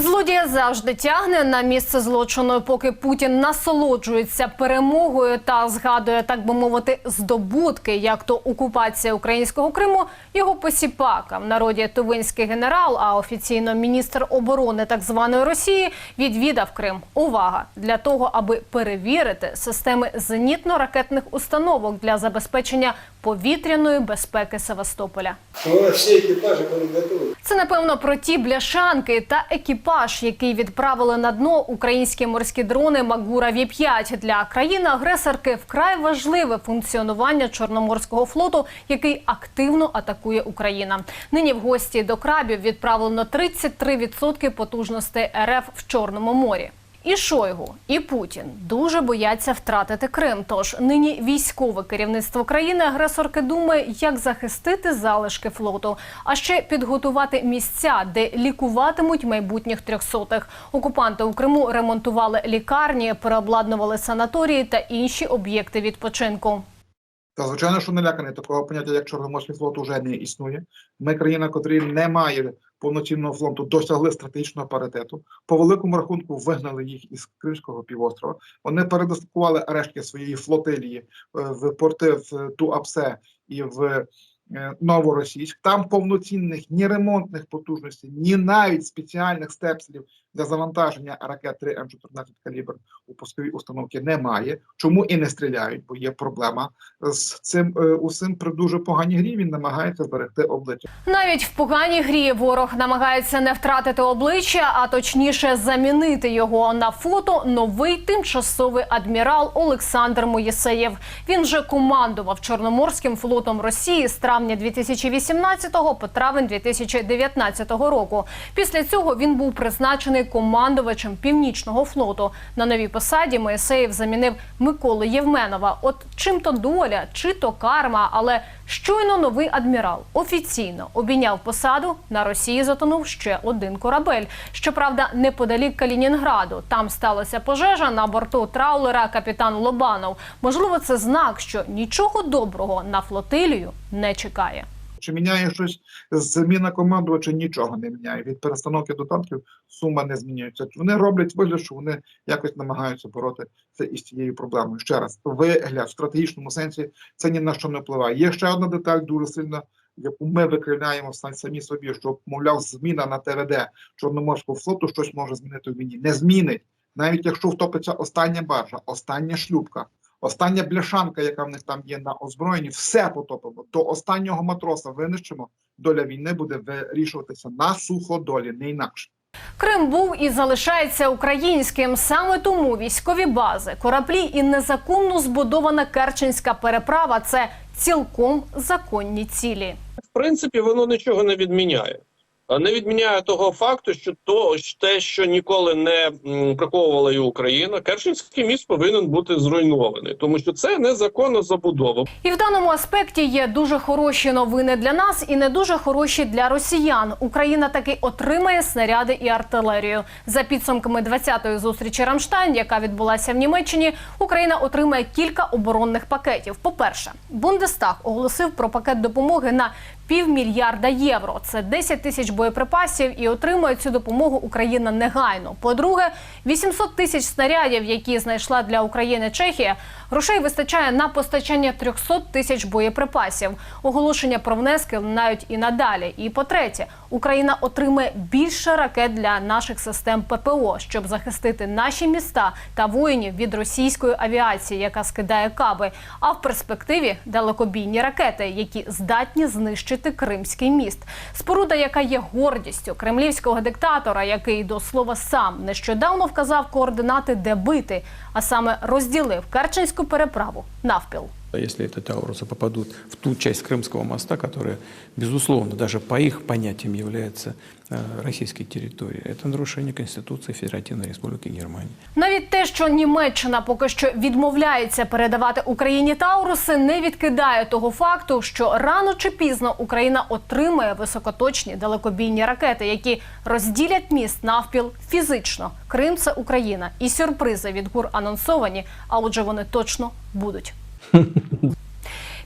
Злодія завжди тягне на місце злочину, поки Путін насолоджується перемогою та згадує, так би мовити, здобутки, як то окупація українського Криму. Його посіпака в народі тувинський генерал, а офіційно міністр оборони так званої Росії відвідав Крим. Увага для того, аби перевірити системи зенітно-ракетних установок для забезпечення повітряної безпеки Севастополя. Всі екіпажі були готові. Це напевно про ті бляшанки та екіпаж, який відправили на дно українські морські дрони Магура Ві 5 для країни-агресорки. Вкрай важливе функціонування Чорноморського флоту, який активно атакує Україна. Нині в гості до крабів відправлено 33% потужностей РФ в Чорному морі. І Шойгу, і Путін дуже бояться втратити Крим. Тож нині військове керівництво країни-агресорки думає, як захистити залишки флоту, а ще підготувати місця, де лікуватимуть майбутніх трьохсотих. Окупанти у Криму ремонтували лікарні, переобладнували санаторії та інші об'єкти відпочинку. Та звичайно, що наляканий такого поняття, як Чорноморський флот, вже не існує. Ми країна, котрі не має повноцінного фронту досягли стратегічного паритету. По великому рахунку вигнали їх із Кримського півострова. Вони передислокували рештки своєї флотилії е, в порти в Туапсе і в е, Новоросійськ. Там повноцінних ні ремонтних потужностей, ні навіть спеціальних степселів для завантаження ракет 3 М14 калібр у пусковій установці немає. Чому і не стріляють? Бо є проблема з цим е, усім при дуже поганій грі. Він намагається зберегти обличчя. Навіть в поганій грі ворог намагається не втратити обличчя, а точніше замінити його на фото. Новий тимчасовий адмірал Олександр Моїсеєв. Він же командував Чорноморським флотом Росії з травня 2018 по травень 2019 року. Після цього він був призначений командувачем північного флоту. На новій посаді Моїсеєв замінив Миколу Євменова. От чим то доля, чи то карма, але щойно новий адмірал офіційно обійняв посаду. На Росії затонув ще один корабель. Щоправда, неподалік Калінінграду. Там сталася пожежа на борту траулера капітан Лобанов. Можливо, це знак, що нічого доброго на флотилію не чекає. Чи міняє щось зміна командувача? Нічого не міняє. Від перестановки до танків сума не змінюється. Вони роблять вигляд, що вони якось намагаються боротися із цією проблемою. Ще раз, вигляд в стратегічному сенсі це ні на що не впливає. Є ще одна деталь дуже сильна, яку ми викривляємо самі собі, що мовляв, зміна на ТВД Чорноморського флоту щось може змінити в війні. Не змінить, навіть якщо втопиться остання баржа, остання шлюпка. Остання бляшанка, яка в них там є на озброєнні, все потопимо. До останнього матроса винищимо. Доля війни буде вирішуватися на суходолі, не інакше. Крим був і залишається українським. Саме тому військові бази, кораблі і незаконно збудована Керченська переправа це цілком законні цілі. в принципі, воно нічого не відміняє. Не відміняє того факту, що то те, що ніколи не приховувала і Україна, Керченський міст повинен бути зруйнований, тому що це незаконна забудова. І в даному аспекті є дуже хороші новини для нас і не дуже хороші для росіян. Україна таки отримає снаряди і артилерію. За підсумками 20-ї зустрічі Рамштайн, яка відбулася в Німеччині, Україна отримає кілька оборонних пакетів. По-перше, Бундестаг оголосив про пакет допомоги на півмільярда євро. Це 10 тисяч боєприпасів, і отримує цю допомогу Україна негайно. По-друге, 800 тисяч снарядів, які знайшла для України Чехія. Грошей вистачає на постачання 300 тисяч боєприпасів. Оголошення про внески лунають і надалі. І по-третє, Україна отримає більше ракет для наших систем ППО, щоб захистити наші міста та воїнів від російської авіації, яка скидає каби. А в перспективі далекобійні ракети, які здатні знищити Кримський міст. Споруда, яка є гордістю кремлівського диктатора, який до слова сам нещодавно вказав координати, де бити, а саме розділив Керченську переправу навпіл Если эти Таурусы попадут в ту часть Крымского моста, которая, безусловно, даже по их понятиям является э, российской территорией, это нарушение Конституции Федеративной Республики Германия. Навіть те, що Німеччина поки що відмовляється передавати Україні Тауруси, не відкидає того факту, що рано чи пізно Україна отримає високоточні далекобійні ракети, які розділять міст навпіл фізично. Крим це Україна, і сюрпризи від гур анонсовані. А отже, вони точно будуть.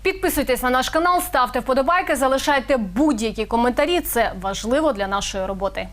Підписуйтесь на наш канал, ставте вподобайки, залишайте будь-які коментарі. Це важливо для нашої роботи.